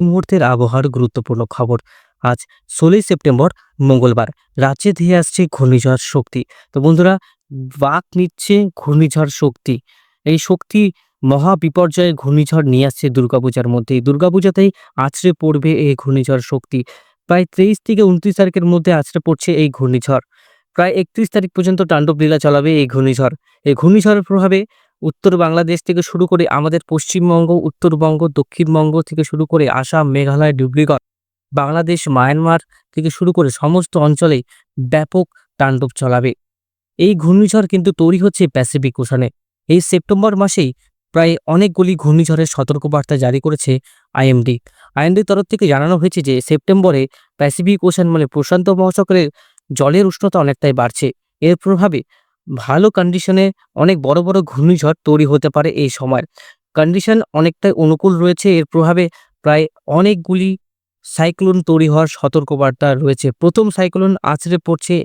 মুহূর্তের আবহাওয়ার গুরুত্বপূর্ণ খবর। আজ ষোলোই সেপ্টেম্বর, মঙ্গলবার। রাজ্যে ধেয়ে আসছে ঘূর্ণিঝড় শক্তি। তো বন্ধুরা বাক নিচ্ছে ঘূর্ণিঝড় শক্তি। এই শক্তি মহা বিপর্যয়ে ঘূর্ণিঝড় নিয়ে আসছে দুর্গাপূজার মধ্যে। দুর্গাপূজাতেই আছড়ে পড়বে এই ঘূর্ণিঝড় শক্তি। প্রায় তেইশ থেকে উনত্রিশ তারিখের মধ্যে আছড়ে পড়ছে এই ঘূর্ণিঝড়। প্রায় একত্রিশ তারিখ পর্যন্ত তাণ্ডব লীলা চালাবে এই ঘূর্ণিঝড়। এই ঘূর্ণিঝড়ের প্রভাবে উত্তর বাংলাদেশ থেকে শুরু করে আমাদের পশ্চিমবঙ্গ, উত্তরবঙ্গ, দক্ষিণবঙ্গ থেকে শুরু করে আসাম, মেঘালয়, ডিব্রুগড়, বাংলাদেশ, মায়ানমার থেকে শুরু করে সমস্ত অঞ্চলে ব্যাপক তাণ্ডব চালাবে। এই ঘূর্ণিঝড় কিন্তু তৈরি হচ্ছে প্যাসিফিক ওশানে এই সেপ্টেম্বর মাসেই প্রায় অনেকগুলি ঘূর্ণিঝড়ের সতর্কবার্তা জারি করেছে আইএমডি আইএমডির তরফ থেকে জানানো হয়েছে যে, সেপ্টেম্বরে প্যাসিফিক ওশান মানে প্রশান্ত মহাসাগরের জলের উষ্ণতা অনেকটাই বাড়ছে। এর প্রভাবে ভালো কন্ডিশনে অনেক বড় বড় ঘূর্ণিঝড় তৈরি হতে পারে এই সময়। কন্ডিশন অনেকটাই অনুকূল রয়েছে, এর প্রভাবে প্রায় অনেকগুলি সাইক্লোন তৈরি হওয়ার সতর্কবার্তা রয়েছে। প্রথম সাইক্লোন আছড়ে পড়ছে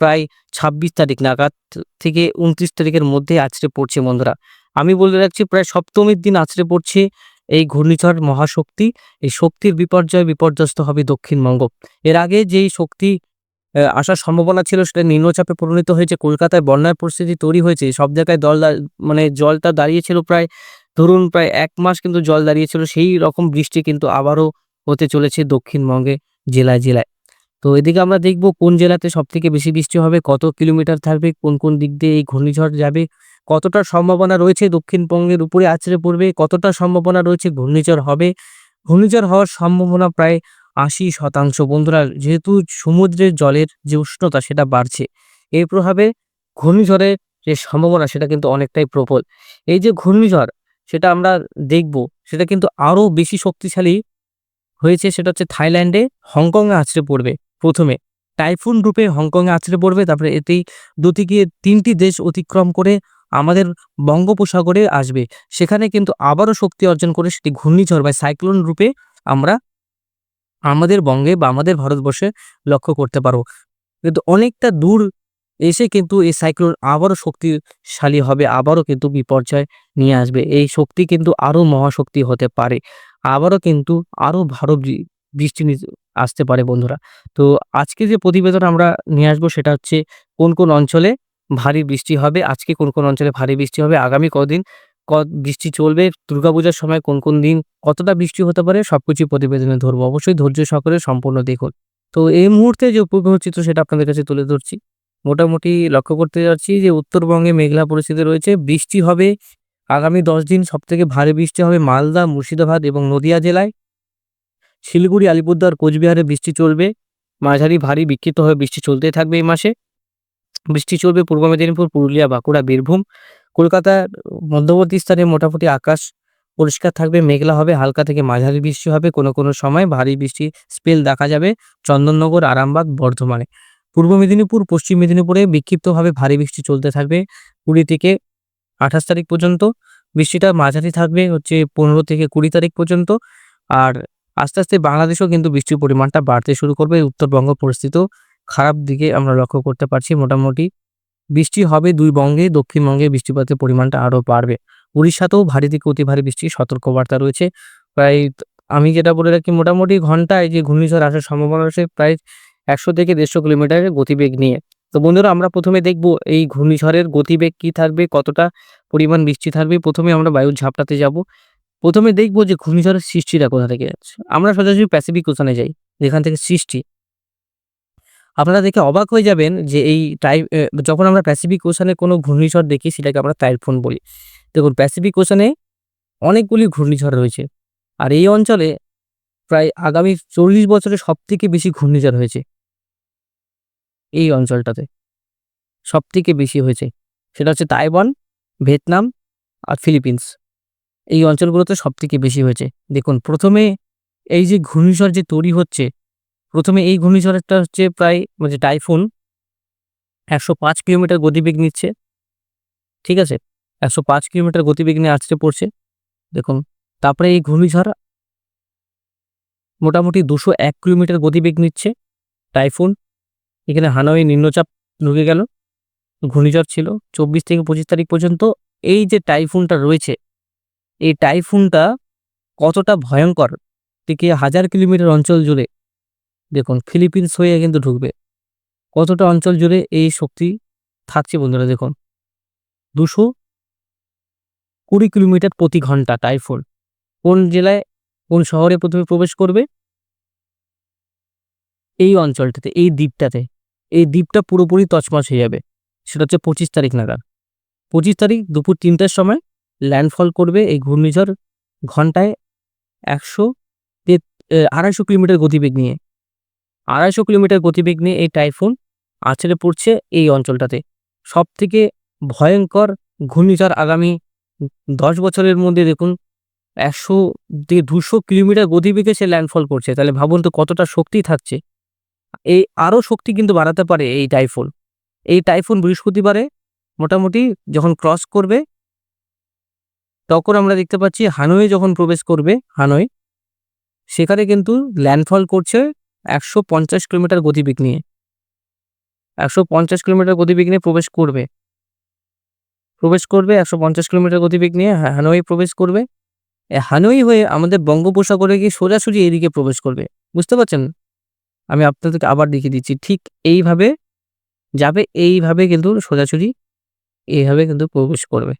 প্রায় ছাব্বিশ তারিখ নাগাদ থেকে উনত্রিশ তারিখের মধ্যে আছড়ে পড়ছে বন্ধুরা। আমি বলে রাখছি, প্রায় সপ্তমীর দিন আছড়ে পড়ছে এই ঘূর্ণিঝড় মহাশক্তি। এই শক্তির বিপর্যয় বিপর্যস্ত হবে দক্ষিণবঙ্গ। এর আগে যেই শক্তি আসার সম্ভাবনা ছিল, সেটা নিম্নচাপে পরিণত হয়েছে। কলকাতায় বন্যার পরিস্থিতি তৈরি হয়েছে। সব জায়গায় দল মানে জলটা দাঁড়িয়েছিল প্রায়, ধরুন প্রায় এক মাস কিন্তু জল দাঁড়িয়েছিল সেই রকম বৃষ্টি কিন্তু আবারও হতে চলেছে দক্ষিণবঙ্গে জেলায় জেলায়। তো এদিকে আমরা দেখব কোন জেলাতে সব থেকে বেশি বৃষ্টি হবে, কত কিলোমিটার থাকবে, কোন কোন দিক দিয়ে এই ঘূর্ণিঝড় যাবে, কতটা সম্ভাবনা রয়েছে দক্ষিণবঙ্গের উপরে আছড়ে পড়বে, কতটা সম্ভাবনা রয়েছে ঘূর্ণিঝড় হবে। ঘূর্ণিঝড় হওয়ার সম্ভাবনা প্রায় আশি শতাংশ। বন্ধুরা, যেহেতু সমুদ্রের জলের যে উষ্ণতা, সেটা বাড়ছে, এর প্রভাবে ঘূর্ণিঝড়ের যে সম্ভাবনা, সেটা কিন্তু অনেকটাই প্রবল। এই যে ঘূর্ণিঝড়, সেটা আমরা দেখব, সেটা কিন্তু আরও বেশি শক্তিশালী হয়েছে, সেটা হচ্ছে থাইল্যান্ডে হংকংয়ে আছড়ে পড়বে প্রথমে। টাইফুন রূপে হংকংয়ে আছড়ে পড়বে, তারপরে এতেই দুটি তিনটি দেশ অতিক্রম করে আমাদের বঙ্গোপসাগরে আসবে। সেখানে কিন্তু আবারও শক্তি অর্জন করে সেটি ঘূর্ণিঝড় বা সাইক্লোন রূপে আমরা আমাদের বঙ্গে বা আমাদের ভারতবর্ষে লক্ষ্য করতে পারব কিন্তু অনেকটা দূর এসে কিন্তু এই সাইক্লোন আবারও শক্তিশালী হবে, আবারও কিন্তু বিপর্যয় নিয়ে আসবে। এই শক্তি কিন্তু আরও মহাশক্তি হতে পারে, আবারও কিন্তু আরও ভারো বৃ- বৃষ্টি আসতে পারে বন্ধুরা। তো আজকে যে প্রতিবেদন আমরা নিয়ে আসব সেটা হচ্ছে কোন কোন অঞ্চলে ভারী বৃষ্টি হবে, আজকে কোন কোন অঞ্চলে ভারী বৃষ্টি হবে, আগামী কদিন বৃষ্টি চলবে, দুর্গাপূজার সময় কোন কোন দিন কতটা বৃষ্টি হতে পারে সবকিছু প্রতিবেদনে ধরবো। অবশ্যই ধৈর্য সহকারে সম্পূর্ণ দেখুন। তো এই মুহূর্তে যে উপগ্রহ চিত্র সেটা আপনাদের কাছে তুলে ধরছি। মোটামুটি লক্ষ্য করতে যাচ্ছি যে উত্তরবঙ্গে মেঘলা পরিস্থিতি রয়েছে, বৃষ্টি হবে আগামী দশ দিন সব থেকে ভারী বৃষ্টি হবে মালদা, মুর্শিদাবাদ এবং নদিয়া জেলায়। শিলিগুড়ি, আলিপুরদুয়ার, কোচবিহারে বৃষ্টি চলবে, মাঝারি ভারী বিক্ষিপ্ত হয়ে বৃষ্টি চলতেই থাকবে এই মাসে। বৃষ্টি চলবে পূর্ব মেদিনীপুর, পুরুলিয়া, বাঁকুড়া, বীরভূম। কলকাতার মধ্যবর্তী স্থানে মোটামুটি আকাশ পরিষ্কার থাকবে, মেঘলা হবে, হালকা থেকে মাঝারি বৃষ্টি হবে, কোনো কোনো সময় ভারী বৃষ্টি স্পেল দেখা যাবে চন্দননগর, আরামবাগ, বর্ধমানে। পূর্ব মেদিনীপুর, পশ্চিম মেদিনীপুরে বিক্ষিপ্তভাবে ভারী বৃষ্টি চলতে থাকবে, কুড়ি থেকে আঠাশ তারিখ পর্যন্ত। বৃষ্টিটা মাঝারি থাকবে হচ্ছে পনেরো থেকে কুড়ি তারিখ পর্যন্ত। আর আস্তে আস্তে বাংলাদেশেও কিন্তু বৃষ্টির পরিমাণটা বাড়তে শুরু করবে। উত্তরবঙ্গ পরিস্থিতিও খারাপ দিকে আমরা লক্ষ্য করতে পারছি মোটামুটি। বৃষ্টি হবে দুই বঙ্গে দক্ষিণবঙ্গে বৃষ্টিপাতের পরিমাণটা আরও বাড়বে। উড়িষ্যাতেও ভারী থেকে অতি ভারী বৃষ্টির সতর্কবার্তা রয়েছে। প্রায় আমি যেটা বলে রাখি, মোটামুটি ঘন্টায় যে ঘূর্ণিঝড় আসার সম্ভাবনা রয়েছে, প্রায় একশো থেকে দেড়শো কিলোমিটারের গতিবেগ নিয়ে। তো বন্ধুরা, আমরা প্রথমে দেখব এই ঘূর্ণিঝড়ের গতিবেগ কি থাকবে, কতটা পরিমাণ বৃষ্টি থাকবে। প্রথমে আমরা বায়ুর ঝাপটাতে যাব। প্রথমে দেখব যে ঘূর্ণিঝড়ের সৃষ্টিটা কোথা থেকে? যাচ্ছে আমরা সরাসরি প্যাসিফিক ওশানে যাই, যেখান থেকে সৃষ্টি। আপনারা দেখে অবাক হয়ে যাবেন যে এই টাই যখন আমরা প্যাসিফিক ওশানে কোনো ঘূর্ণিঝড় দেখি, সেটাকে আমরা টাইফুন বলি। দেখুন প্যাসিফিক ওশানে অনেকগুলি ঘূর্ণিঝড় রয়েছে। আর এই অঞ্চলে প্রায় আগামী চল্লিশ বছরে সব থেকে বেশি ঘূর্ণিঝড় হয়েছে। এই অঞ্চলটাতে সব থেকে বেশি হয়েছে। সেটা হচ্ছে তাইওয়ান ভিয়েতনাম আর ফিলিপিন্স এই অঞ্চলগুলোতে সব থেকে বেশি হয়েছে। দেখুন, প্রথমে এই যে ঘূর্ণিঝড় যে তৈরি হচ্ছে প্রথমে এই ঘূর্ণিঝড়টা হচ্ছে প্রায় মানে টাইফুন, একশো পাঁচ কিলোমিটার গতিবেগ নিচ্ছে, ঠিক আছে? একশো পাঁচ কিলোমিটার গতিবেগ নিয়ে আসতে পড়ছে, দেখুন। তারপরে এই ঘূর্ণিঝড় মোটামুটি দুশো এক কিলোমিটার গতিবেগ নিচ্ছে, টাইফুন। এখানে হানয় নিম্নচাপ ঢুকে গেল, ঘূর্ণিঝড় ছিল চব্বিশ থেকে পঁচিশ তারিখ পর্যন্ত। এই যে টাইফুনটা রয়েছে, এই টাইফুনটা কতটা ভয়ঙ্কর থেকে হাজার কিলোমিটার অঞ্চল জুড়ে দেখুন, ফিলিপিন্স হয়ে কিন্তু ঢুকবে। কতটা অঞ্চল জুড়ে এই শক্তি থাকছে বন্ধুরা দেখুন। দুশো কুড়ি কিলোমিটার প্রতি ঘণ্টা টাইফুন কোন জেলায়, কোন শহরে প্রথমে প্রবেশ করবে? এই অঞ্চলটাতে, এই দ্বীপটাতে। এই দ্বীপটা পুরোপুরি তছমছ হয়ে যাবে। সেটা হচ্ছে পঁচিশ তারিখ নাগাদ। পঁচিশ তারিখ দুপুর তিনটার সময় ল্যান্ডফল করবে এই ঘূর্ণিঝড় ঘন্টায় একশো আড়াইশো কিলোমিটার গতিবেগ নিয়ে। আড়াইশো কিলোমিটার গতিবেগ নিয়ে এই টাইফুন আছড়ে পড়ছে এই অঞ্চলটাতে। সব থেকে ভয়ঙ্কর ঘূর্ণিঝড় আগামী দশ বছরের মধ্যে দেখুন, একশো থেকে দুশো কিলোমিটার গতিবেগে সে ল্যান্ডফল করছে। তাহলে ভাবুন তো কতটা শক্তি থাকছে। এই আরও শক্তি কিন্তু বাড়াতে পারে এই টাইফুন। এই টাইফুন বৃহস্পতিবারে মোটামুটি যখন ক্রস করবে, তখন আমরা দেখতে পাচ্ছি হানয়ে যখন প্রবেশ করবে হানয় সেখানে কিন্তু ল্যান্ডফল করছে একশো পঞ্চাশ কিলোমিটার গতিবেগ নিয়ে। একশো পঞ্চাশ কিলোমিটার গতিবেগ নিয়ে প্রবেশ করবে। প্রবেশ করবে একশো পঞ্চাশ কিলোমিটার গতিবেগ নিয়ে হানয় প্রবেশ করবে। হানই হয়ে আমাদের বঙ্গোপসাগরে গিয়ে সোজাসুজি এদিকে প্রবেশ করবে। বুঝতে পারছেন? আমি আপনাদেরকে আবার দেখিয়ে দিচ্ছি, ঠিক এইভাবে যাবে, এইভাবে কিন্তু সোজাসুজি এইভাবে কিন্তু প্রবেশ করবে।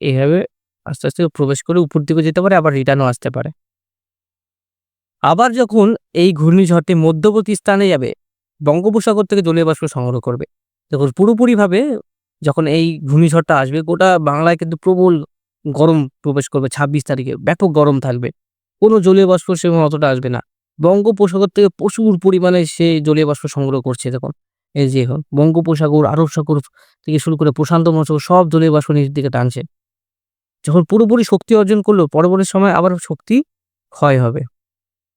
এইভাবে আস্তে আস্তে প্রবেশ করে উপর দিকে যেতে পারে, আবার রিটার্নও আসতে পারে। আবার যখন এই ঘূর্ণিঝড়টি মধ্যবর্তী স্থানে যাবে, বঙ্গোপসাগর থেকে জলীয় বাষ্প সংগ্রহ করবে। দেখুন, পুরোপুরিভাবে যখন এই ঘূর্ণিঝড়টা আসবে, গোটা বাংলায় কিন্তু প্রবল গরম প্রবেশ করবে, ছাব্বিশ তারিখে। ব্যাপক গরম থাকবে। কোনো জলীয় বাষ্প সেরকম অতটা আসবে না। বঙ্গোপসাগর থেকে প্রচুর পরিমাণে সে জলীয় বাষ্প সংগ্রহ করছে, দেখুন। এই যে বঙ্গোপসাগর, আরব সাগর থেকে শুরু করে প্রশান্ত মহাসাগর সব জলীয় বাষ্প নিজের দিকে টানছে। যখন পুরোপুরি শক্তি অর্জন করল, পরবর্তী সময় আবার শক্তি ক্ষয় হবে।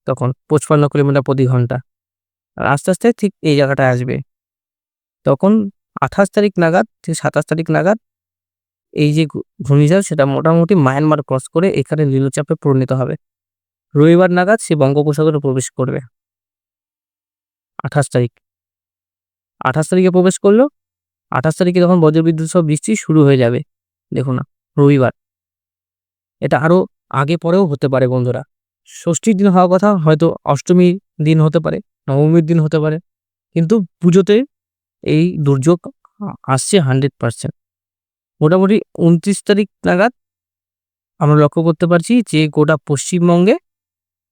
তখন পঁচপান্ন কিলোমিটার প্রতি ঘণ্টা। আর আস্তে আস্তে ঠিক এই জায়গাটায় আসবে। তখন আঠাশ তারিখ নাগাদ থেকে সাতাশ তারিখ নাগাদ এই যে ঘূর্ণিঝড়, সেটা মোটামুটি মায়ানমার ক্রস করে এখানে নীলচাপে পরিণত হবে। রবিবার নাগাদ সে বঙ্গোপসাগরে প্রবেশ করবে। আঠাশ তারিখ। আঠাশ তারিখে প্রবেশ করল। আঠাশ তারিখে যখন বজ্রবিদ্যুৎ সব বৃষ্টি শুরু হয়ে যাবে, দেখুন না, রবিবার। এটা আরও আগে পরেও হতে পারে বন্ধুরা। ষষ্ঠীর দিন হওয়ার কথা হয়তো অষ্টমীর দিন হতে পারে, নবমীর দিন হতে পারে। কিন্তু পুজোতে এই দুর্যোগ আসছে হান্ড্রেড পারসেন্ট। মোটামুটি উনত্রিশ তারিখ নাগাদ আমরা লক্ষ্য করতে পারছি যে গোটা পশ্চিমবঙ্গে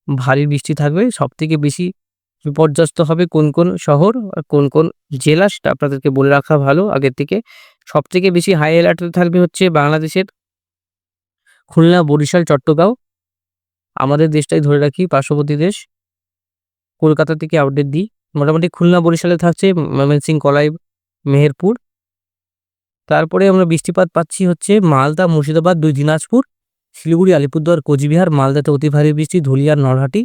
ভারী বৃষ্টি থাকবে। সব থেকে বেশি বিপর্যস্ত হবে কোন কোন শহর আর কোন কোন জেলা সেটা আপনাদেরকে বলে রাখা ভালো আগের থেকে। সব থেকে বেশি হাই অ্যালার্টে থাকবে হচ্ছে বাংলাদেশের খুলনা, বরিশাল চট্টগাঁও আমাদের দেশটাই ধরে রাখি, পার্শ্ববর্তী দেশ। কলকাতা থেকে আপডেট দিই। মোটামুটি খুলনা, বরিশালে থাকছে ময়মনসিং কলাই, মেহেরপুর। তারপরে আমরা বৃষ্টিপাত পাচ্ছি হচ্ছে মালদা, মুর্শিদাবাদ, দুই দিনাজপুর, শিলিগুড়ি, আলিপুরদুয়ার, কোচবিহার, মালদাতে অতি ভারী বৃষ্টি ধুলিয়ার নরহাটি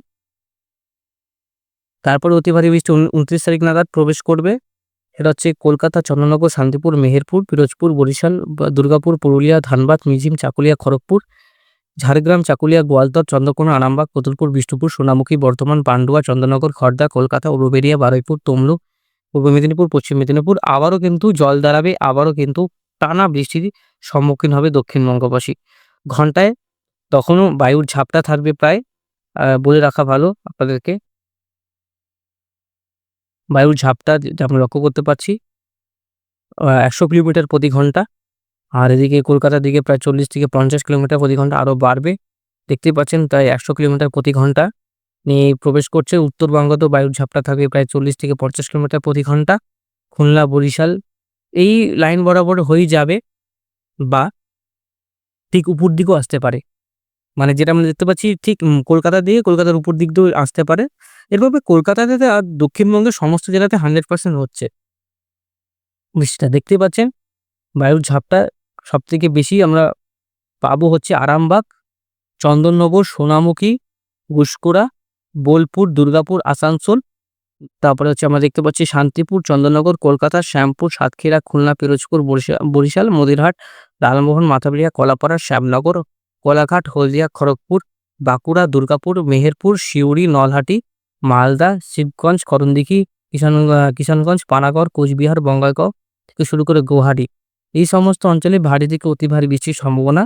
তারপরে অতি ভারী বৃষ্টি উনত্রিশ তারিখ নাগাদ প্রবেশ করবে। এটা হচ্ছে কলকাতা, চন্দ্রনগর, শান্তিপুর, মেহেরপুর, পিরোজপুর, বরিশাল দুর্গাপুর, পুরুলিয়া, ধানবাদ মিজিম চাকুলিয়া, খড়গপুর। ঝাড়গ্রাম, চাকুলিয়া, গোয়ালতর, চন্দ্রকোনা, আরামবাগ, কতুলপুর, বিষ্ণুপুর, সোনামুখী, বর্ধমান, পান্ডুয়া, চন্দ্রনগর, খড়দা, কলকাতা উলুবেড়িয়া বারুইপুর, তমলুক, পূর্ব মেদিনীপুর, পশ্চিম মেদিনীপুর, আবারও কিন্তু জল দাঁড়াবে, আবারও কিন্তু টানা বৃষ্টির সম্মুখীন হবে দক্ষিণবঙ্গবাসী ঘন্টায় তখনও বায়ুর ঝাপটা থাকবে প্রায় বলে রাখা ভালো আপনাদেরকে। বায়ুর ঝাপটা আমরা লক্ষ্য করতে পারছি একশো কিলোমিটার প্রতি ঘণ্টা। আর এদিকে কলকাতার দিকে প্রায় চল্লিশ থেকে পঞ্চাশ কিলোমিটার প্রতি ঘণ্টা আরও বাড়বে। দেখতেই পাচ্ছেন প্রায় একশো কিলোমিটার প্রতি ঘণ্টা। নিয়ে প্রবেশ করছে উত্তরবঙ্গতেও বায়ুর ঝাপটা থাকবে প্রায় চল্লিশ থেকে পঞ্চাশ কিলোমিটার প্রতি ঘণ্টা। খুলনা, বরিশাল এই লাইন বরাবর হয়ে যাবে বা ঠিক উপর দিকেও আসতে পারে। মানে যেটা আমরা দেখতে পাচ্ছি ঠিক কলকাতা দিয়ে কলকাতার উপর দিক দিয়েও আসতে পারে। এরভাবে কলকাতাতে আর দক্ষিণবঙ্গের সমস্ত জেলাতে হান্ড্রেড পার্সেন্ট হচ্ছে। বৃষ্টিটা দেখতে পাচ্ছেন বায়ুর ঝাপটা সব থেকে বেশি আমরা পাবো হচ্ছে আরামবাগ, চন্দননগর, সোনামুখী ঘুষকুড়া বোলপুর, দুর্গাপুর, আসানসোল। তারপরে হচ্ছে আমরা দেখতে পাচ্ছি শান্তিপুর, চন্দননগর, কলকাতা, শ্যামপুর, সাতক্ষীরা, খুলনা, পিরোজপুর বরিশাল মদিরহাট লালমোহন মাথাবেড়িয়া কলাপাড়া, শ্যামনগর, কোলাঘাট, হলদিয়া, খড়গপুর, বাঁকুড়া, দুর্গাপুর, মেহেরপুর শিউড়ি নলহাটি, মালদা শিবগঞ্জ করণদিঘি, কিষান, কিষানগঞ্জ, পানাগড়, কোচবিহার, বঙ্গাইগাঁও থেকে শুরু করে গুয়াহাটি। এই সমস্ত অঞ্চলে ভারী থেকে অতি ভারী বৃষ্টির সম্ভাবনা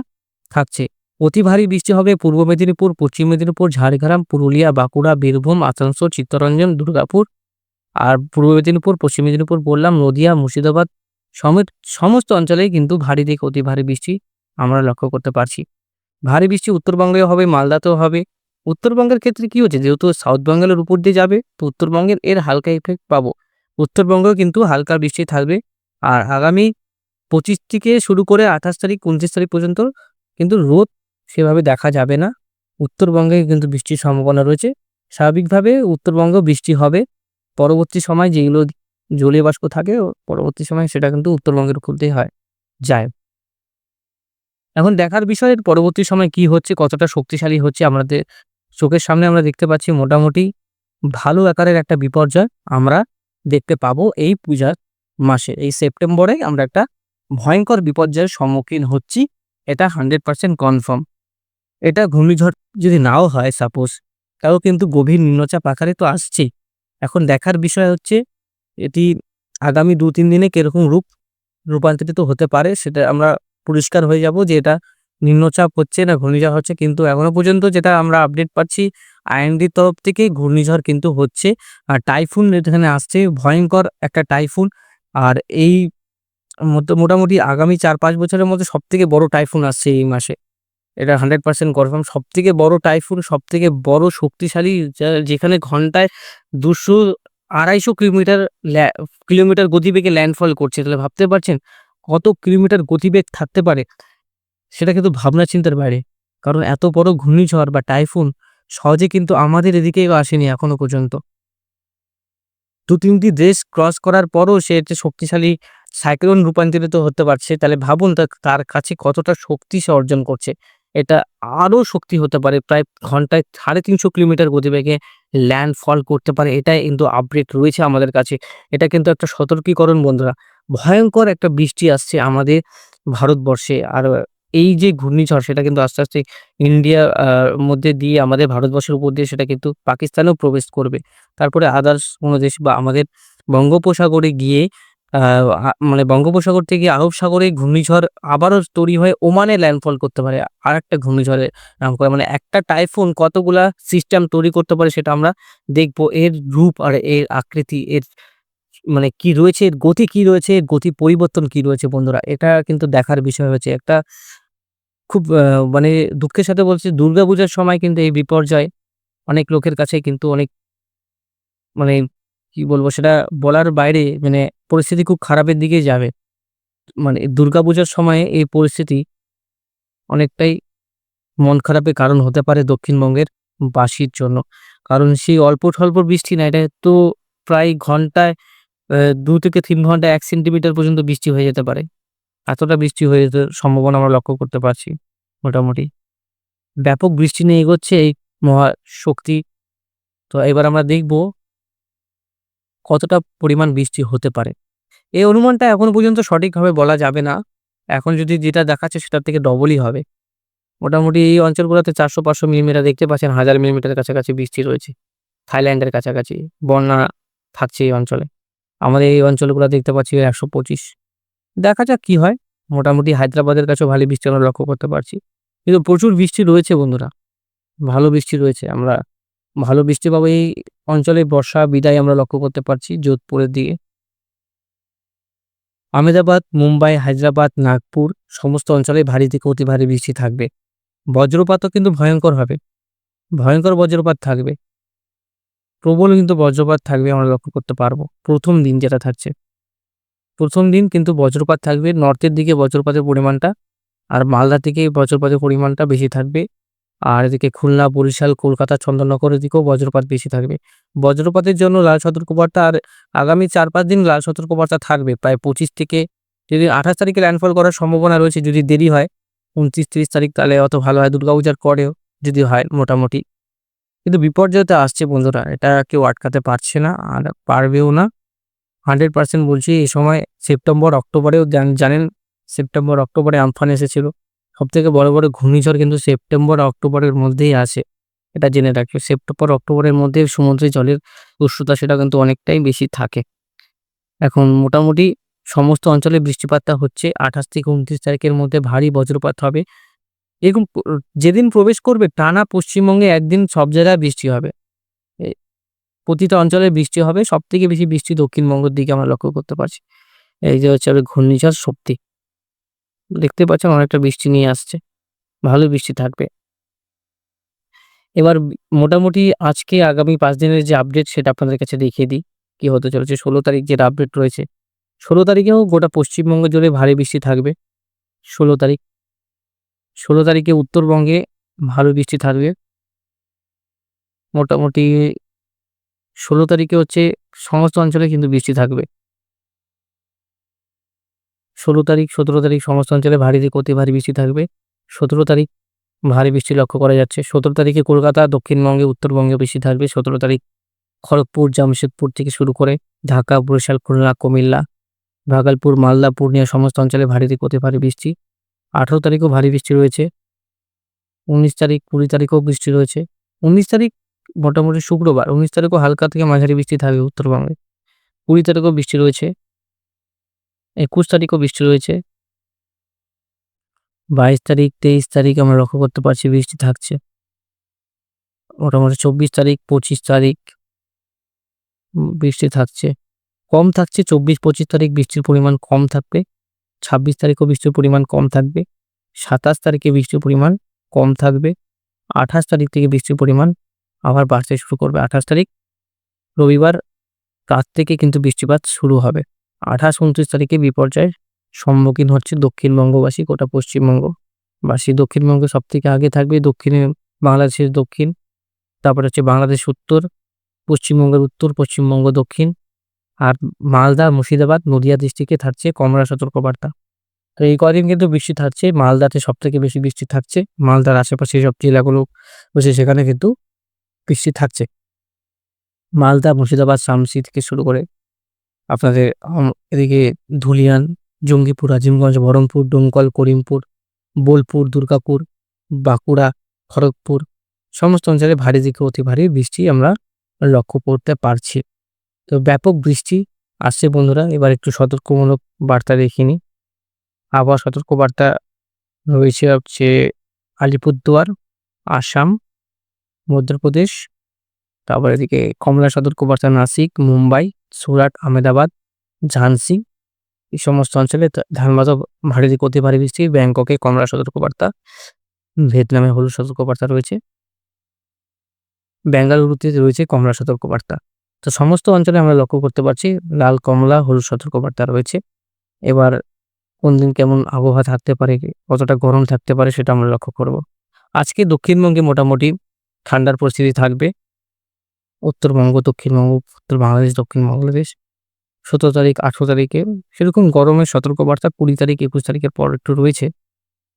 থাকছে। অতি ভারী বৃষ্টি হবে পূর্ব মেদিনীপুর, পশ্চিম মেদিনীপুর, ঝাড়গ্রাম, পুরুলিয়া, বাঁকুড়া, বীরভূম, আসানসোল, চিত্তরঞ্জন, দুর্গাপুর আর পূর্ব মেদিনীপুর, পশ্চিম মেদিনীপুর বললাম নদিয়া, মুর্শিদাবাদ সমেত সমস্ত অঞ্চলেই কিন্তু ভারী থেকে অতি ভারী বৃষ্টি আমরা লক্ষ্য করতে পারছি। ভারী বৃষ্টি উত্তরবঙ্গেও হবে, মালদাতেও হবে। উত্তরবঙ্গের ক্ষেত্রে কি হচ্ছে? যেহেতু সাউথ বেঙ্গলের উপর দিয়ে যাবে, তো উত্তরবঙ্গের এর হালকা ইফেক্ট পাবো। উত্তরবঙ্গেও কিন্তু হালকা বৃষ্টি থাকবে। আর আগামী পঁচিশ থেকে শুরু করে আঠাশ তারিখ, উনত্রিশ তারিখ পর্যন্ত কিন্তু রোদ সেভাবে দেখা যাবে না। উত্তরবঙ্গে কিন্তু বৃষ্টির সম্ভাবনা রয়েছে। স্বাভাবিকভাবে উত্তরবঙ্গ বৃষ্টি হবে। পরবর্তী সময় যেগুলো জলীয় বাষ্প থাকে পরবর্তী সময় সেটা কিন্তু উত্তরবঙ্গের দিয়ে হয়, যায়। এখন দেখার বিষয়ের পরবর্তী সময় কি হচ্ছে, কতটা শক্তিশালী হচ্ছে, আমাদের চোখের সামনে আমরা দেখতে পাচ্ছি মোটামুটি ভালো আকারের একটা বিপর্যয় আমরা দেখতে পাবো এই পূজার মাসে। এই সেপ্টেম্বরে আমরা একটা ভয়ঙ্কর বিপর্যয়ের সম্মুখীন হচ্ছি, এটা হান্ড্রেড পার্সেন্ট কনফার্ম। এটা ঘূর্ণিঝড় যদি নাও হয়, সাপোজ, তাও কিন্তু গভীর নিম্নচাপ আকারে তো আসছেই এখন দেখার বিষয় হচ্ছে, এটি আগামী দু তিন দিনে কীরকম রূপ রূপান্তরিত হতে পারে, সেটা আমরা পরিষ্কার হয়ে যাব যে এটা নিম্নচাপ হচ্ছে না ঘূর্ণিঝড় হচ্ছে, কিন্তু এখনও পর্যন্ত যেটা আমরা আপডেট পাচ্ছি আইএনডির তরফ থেকে ঘূর্ণিঝড় কিন্তু হচ্ছে। আর টাইফুন এখানে আসছে, ভয়ঙ্কর একটা টাইফুন। আর এই মোটামুটি আগামী চার পাঁচ বছরের মধ্যে সব থেকে বড় টাইফুন আসছে এই মাসে। এটা হান্ড্রেড পার্সেন্ট কনফার্ম সব থেকে বড় টাইফুন সব থেকে বড় শক্তিশালী যেখানে ঘন্টায় দুশো আড়াইশো কিলোমিটার ল্যা- কিলোমিটার গতিবেগে ল্যান্ডফল করছে। তাহলে ভাবতে পারছেন কত কিলোমিটার গতিবেগ থাকতে পারে? সেটা কিন্তু ভাবনা চিন্তার বাইরে। কারণ এত বড় ঘূর্ণিঝড় বা টাইফুন সহজে কিন্তু আমাদের এদিকেও আসেনি এখনও পর্যন্ত। দু তিনটি দেশ ক্রস করার পরও সে একটা শক্তিশালী সাইক্লোন রূপান্তরিত হতে পারছে, তাহলে ভাবুন তার কাছে কতটা শক্তি সে অর্জন করছে। এটা আরও শক্তি হতে পারে, প্রায় ঘন্টায় সাড়ে তিনশো কিলোমিটার গতিবেগে ল্যান্ডফল করতে পারে, এটাই কিন্তু আপডেট রয়েছে আমাদের কাছে। এটা কিন্তু একটা সতর্কীকরণ বন্ধুরা। ভয়ঙ্কর একটা বৃষ্টি আসছে আমাদের ভারতবর্ষে, আর এই যে ঘূর্ণিঝড় সেটা কিন্তু আস্তে আস্তে ইন্ডিয়া মধ্যে দিয়ে আমাদের ভারতবর্ষের উপর দিয়ে সেটা কিন্তু পাকিস্তানেও প্রবেশ করবে। তারপরে আদার্স কোনো দেশ বা আমাদের বঙ্গোপসাগরে গিয়ে মানে বঙ্গোপসাগর থেকে আরব সাগরে ঘূর্ণিঝড় আবারও তৈরি হয়ে ওমানে ল্যান্ডফল করতে পারে। আর একটা ঘূর্ণিঝড়ের নাম করে মানে একটা টাইফুন কতগুলা সিস্টেম তৈরি করতে পারে সেটা আমরা দেখব। এর রূপ আর এর আকৃতি, এর মানে কি রয়েছে, এর গতি কি রয়েছে, এর গতি পরিবর্তন কি রয়েছে বন্ধুরা, এটা কিন্তু দেখার বিষয় হচ্ছে একটা খুব মানে দুঃখের সাথে বলছি, দুর্গাপূজার সময় কিন্তু এই বিপর্যয় অনেক লোকের কাছে কিন্তু অনেক মানে কি বলব, সেটা বলার বাইরে মানে পরিস্থিতি খুব খারাপের দিকে যাবে। মানে দুর্গাপূজার সময়ে এই পরিস্থিতি অনেকটাই মন খারাপের কারণ হতে পারে দক্ষিণবঙ্গের বাসীর জন্য। কারণ সেই অল্প স্বল্প বৃষ্টি না, এটা তো প্রায় ঘন্টায় দু থেকে তিন ঘণ্টা এক সেন্টিমিটার পর্যন্ত বৃষ্টি হয়ে যেতে পারে। এতটা বৃষ্টি হয়ে যেতে সম্ভাবনা আমরা লক্ষ্য করতে পারছি মোটামুটি। ব্যাপক বৃষ্টি নিয়ে এগোচ্ছে এই মহাশক্তি। তো এবার আমরা দেখব কতটা পরিমাণ বৃষ্টি হতে পারে। এই অনুমানটা এখন পর্যন্ত সঠিকভাবে বলা যাবে না। এখন যদি যেটা দেখাচ্ছে সেটার থেকে ডবলই হবে। মোটামুটি এই অঞ্চলগুলোতে চারশো পাঁচশো মিলিমিটার দেখতে পাচ্ছেন, হাজার মিলিমিটারের কাছাকাছি বৃষ্টি রয়েছে। থাইল্যান্ডের কাছাকাছি বন্যা থাকছে এই অঞ্চলে। আমাদের এই অঞ্চলগুলো দেখতে পাচ্ছি একশো পঁচিশ। দেখা যাক কী হয়। মোটামুটি হায়দ্রাবাদের কাছেও ভালো বৃষ্টি আমরা লক্ষ্য করতে পারছি। কিন্তু প্রচুর বৃষ্টি রয়েছে বন্ধুরা। ভালো বৃষ্টি রয়েছে। আমরা ভালো বৃষ্টি পাবো, এই অঞ্চলে বর্ষা, বিদায় আমরা লক্ষ্য করতে পারছি যোধপুরের দিকে। আমেদাবাদ মুম্বাই, হায়দ্রাবাদ, নাগপুর সমস্ত অঞ্চলে ভারী থেকে অতি ভারী বৃষ্টি থাকবে। বজ্রপাতও কিন্তু ভয়ঙ্কর হবে। ভয়ঙ্কর বজ্রপাত থাকবে। প্রবল কিন্তু বজ্রপাত থাকবে আমরা লক্ষ্য করতে পারব। প্রথম দিন যেটা থাকছে। প্রথম দিন কিন্তু বজ্রপাত থাকবে। নর্থের দিকে বজ্রপাতের পরিমাণটা আর মালদা থেকে বজ্রপাতের পরিমাণটা বেশি থাকবে। আর এদিকে খুলনা, বরিশাল, কলকাতা চন্দননগরের দিকেও বজ্রপাত বেশি থাকবে। বজ্রপাতের জন্য লাল সতর্কবার্তা আর আগামী চার পাঁচ দিন লাল সতর্কবার্তা থাকবে। প্রায় পঁচিশ থেকে যদি আঠাশ তারিখে ল্যান্ডফল করার সম্ভাবনা রয়েছে, যদি দেরি হয়, উনত্রিশ তিরিশ তারিখ তাহলে অত ভালো হয়, দুর্গাপূজার পরেও যদি হয় মোটামুটি। কিন্তু বিপর্যয়তে আসছে বন্ধুরা, এটা কেউ আটকাতে পারছে না আর পারবেও না। হান্ড্রেড পার্সেন্ট বলছি এই সময় সেপ্টেম্বর অক্টোবরেও জানেন সেপ্টেম্বর অক্টোবরে আমফান এসেছিল। সব থেকে বড় বড় ঘূর্ণিঝড় কিন্তু সেপ্টেম্বর, অক্টোবরের মধ্যেই আসে এটা জেনে রাখবে সেপ্টেম্বর, অক্টোবরের মধ্যে সমুদ্রে জলের উষ্ণতা সেটা কিন্তু অনেকটাই বেশি থাকে এখন মোটামুটি সমস্ত অঞ্চলে বৃষ্টিপাতটা হচ্ছে, আঠাশ থেকে উনত্রিশ তারিখের মধ্যে ভারী বজ্রপাত হবে এরকম যেদিন প্রবেশ করবে টানা পশ্চিমবঙ্গে একদিন সব জায়গায় বৃষ্টি হবে। প্রতিটা অঞ্চলে বৃষ্টি হবে। সবথেকে বেশি বৃষ্টি দক্ষিণবঙ্গের দিকে আমরা লক্ষ্য করতে পারছি। এই যে হচ্ছে ঘূর্ণিঝড় শক্তি। দেখতে পাচ্ছেন অনেকটা বৃষ্টি নিয়ে আসছে। ভালো বৃষ্টি থাকবে। এবার মোটামুটি আজকে আগামী পাঁচ দিনের যে আপডেট সেটা আপনাদের কাছে দেখিয়ে দিই। কি হতে চলেছে ১৬ তারিখ যেটা আপডেট রয়েছে। ১৬ তারিখেও গোটা পশ্চিমবঙ্গ জুড়ে ভারী বৃষ্টি থাকবে। ১৬ তারিখ। ১৬ তারিখে উত্তরবঙ্গে ভালো বৃষ্টি থাকবে। মোটামুটি ১৬ তারিখে হচ্ছে সমস্ত অঞ্চলে কিন্তু বৃষ্টি থাকবে। ১৬ তারিখ, ১৭ তারিখ সমস্ত অঞ্চলে ভারী থেকে অতি ভারী বৃষ্টি থাকবে। ১৭ তারিখ ভারী বৃষ্টি লক্ষ্য করা যাচ্ছে। ১৭ তারিখে কলকাতা, দক্ষিণবঙ্গে, উত্তরবঙ্গে বৃষ্টি থাকবে। ১৭ তারিখ খড়গপুর, জামশেদপুর থেকে শুরু করে ঢাকা, বরিশাল, খুলনা, কুমিল্লা, ভাগলপুর, মালদা, পূর্ণিয়া সমস্ত অঞ্চলে ভারী থেকে অতি ভারী বৃষ্টি। ১৮ তারিখেও ভারী বৃষ্টি রয়েছে। ১৯ তারিখ, ২০ তারিখেও বৃষ্টি রয়েছে। ১৯ তারিখ মোটামুটি শুক্রবার। উনিশ তারিখও হালকা থেকে মাঝারি বৃষ্টি থাকবে উত্তরবঙ্গে। কুড়ি তারিখও বৃষ্টি রয়েছে। ২১ তারিখও বৃষ্টি রয়েছে। ২২ তারিখ, ২৩ তারিখ আমরা লক্ষ্য করতে পারছি বৃষ্টি থাকছে। মোটামুটি ২৪ তারিখ, ২৫ তারিখ বৃষ্টি থাকছে। কম থাকছে ২৪-২৫ তারিখ বৃষ্টির পরিমাণ কম থাকবে। ছাব্বিশ তারিখও বৃষ্টির পরিমাণ কম থাকবে। ২৭ তারিখে বৃষ্টির পরিমাণ কম থাকবে। ২৮ তারিখ থেকে বৃষ্টির পরিমাণ আবার বাড়তে শুরু করবে। ২৮ তারিখ রবিবার রাত থেকে কিন্তু বৃষ্টিপাত শুরু হবে। ২৮-২৯ তারিখে বিপর্যয়ের সম্মুখীন হচ্ছে দক্ষিণবঙ্গবাসী, গোটা পশ্চিমবঙ্গবাসী। দক্ষিণবঙ্গে সবথেকে আগে থাকবে দক্ষিণে বাংলাদেশের দক্ষিণ, তারপরে হচ্ছে বাংলাদেশ উত্তর, পশ্চিমবঙ্গের উত্তর, পশ্চিমবঙ্গ দক্ষিণ আর মালদা, মুর্শিদাবাদ, নদিয়া ডিস্ট্রিক্টে থাকছে কমলা সতর্কবার্তা। তো এই কদিন কিন্তু বৃষ্টি থাকছে। মালদাতে সব থেকে বেশি বৃষ্টি থাকছে। মালদার আশেপাশে সব জেলাগুলো বসে সেখানে কিন্তু বৃষ্টি থাকছে। মালদা, মুর্শিদাবাদ, শামসি থেকে শুরু করে আপনাদের এদিকে ধুলিয়ান, জঙ্গিপুর, আজিমগঞ্জ, বহরমপুর, ডোমকল, করিমপুর, বোলপুর, দুর্গাপুর, বাঁকুড়া, খড়গপুর সমস্ত অঞ্চলে ভারী থেকে অতি ভারী বৃষ্টি আমরা লক্ষ্য করতে পারছি। তো ব্যাপক বৃষ্টি আসছে বন্ধুরা। এবার একটু সতর্কমূলক বার্তা দেখিয়ে নিই। আবহাওয়া সতর্কবার্তা রয়েছে হচ্ছে আলিপুরদুয়ার, আসাম, মধ্যপ্রদেশ, তারপর এদিকে কমলা সতর্কবার্তা নাসিক, মুম্বাই, সুরাট, আহমেদাবাদ, ঝানসি এই সমস্ত অঞ্চলে তা ধানবাদও ভারী থেকে অতি ভারী বৃষ্টি। ব্যাংককে কমলা সতর্কবার্তা, ভিয়েতনামে হলুদ সতর্কবার্তা রয়েছে। বেঙ্গালুরুতে রয়েছে কমলা সতর্কবার্তা। তো সমস্ত অঞ্চলে আমরা লক্ষ্য করতে পারছি লাল, কমলা, হলুদ সতর্কবার্তা রয়েছে। এবার কোন দিন কেমন আবহাওয়া থাকতে পারে, কতটা গরম থাকতে পারে সেটা আমরা লক্ষ্য করব। আজকে দক্ষিণবঙ্গে মোটামুটি ঠান্ডার পরিস্থিতি থাকবে। উত্তরবঙ্গ, দক্ষিণবঙ্গ, উত্তর বাংলাদেশ, দক্ষিণ বাংলাদেশ ১৭ তারিখ, ১৮ তারিখে সেরকম গরমের সতর্কবার্তা ২০ তারিখ, ২১ তারিখের পর একটু রয়েছে।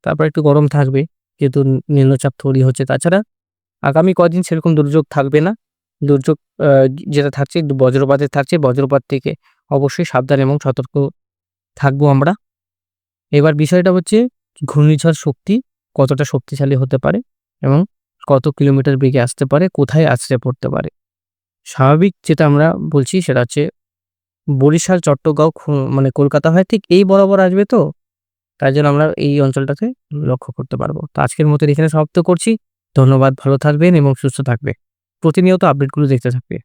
তারপর একটু গরম থাকবে যেহেতু নিম্নচাপ তৈরি হচ্ছে। তাছাড়া আগামী কদিন সেরকম দুর্যোগ থাকবে না। দুর্যোগ যেটা থাকছে বজ্রপাতের থাকছে। বজ্রপাত থেকে অবশ্যই সাবধান এবং সতর্ক থাকব আমরা। এবার বিষয়টা হচ্ছে ঘূর্ণিঝড় শক্তি কতটা শক্তিশালী হতে পারে এবং কত কিলোমিটার বেগে আসতে পারে, কোথায় আছড়ে পড়তে পারে। স্বাভাবিক যেটা আমরা বলছি সেটা হচ্ছে বরিশাল, চট্টগাঁও, মানে কলকাতা হয় ঠিক এই বরাবর আসবে তো। তাই জন্য আমরা এই অঞ্চলটাতে লক্ষ্য করতে পারব। তো আজকের মতো এখানে সমাপ্ত করছি। ধন্যবাদ। ভালো থাকবেন এবং সুস্থ থাকবে। প্রতিনিয়ত আপডেটগুলো দেখতে থাকবে।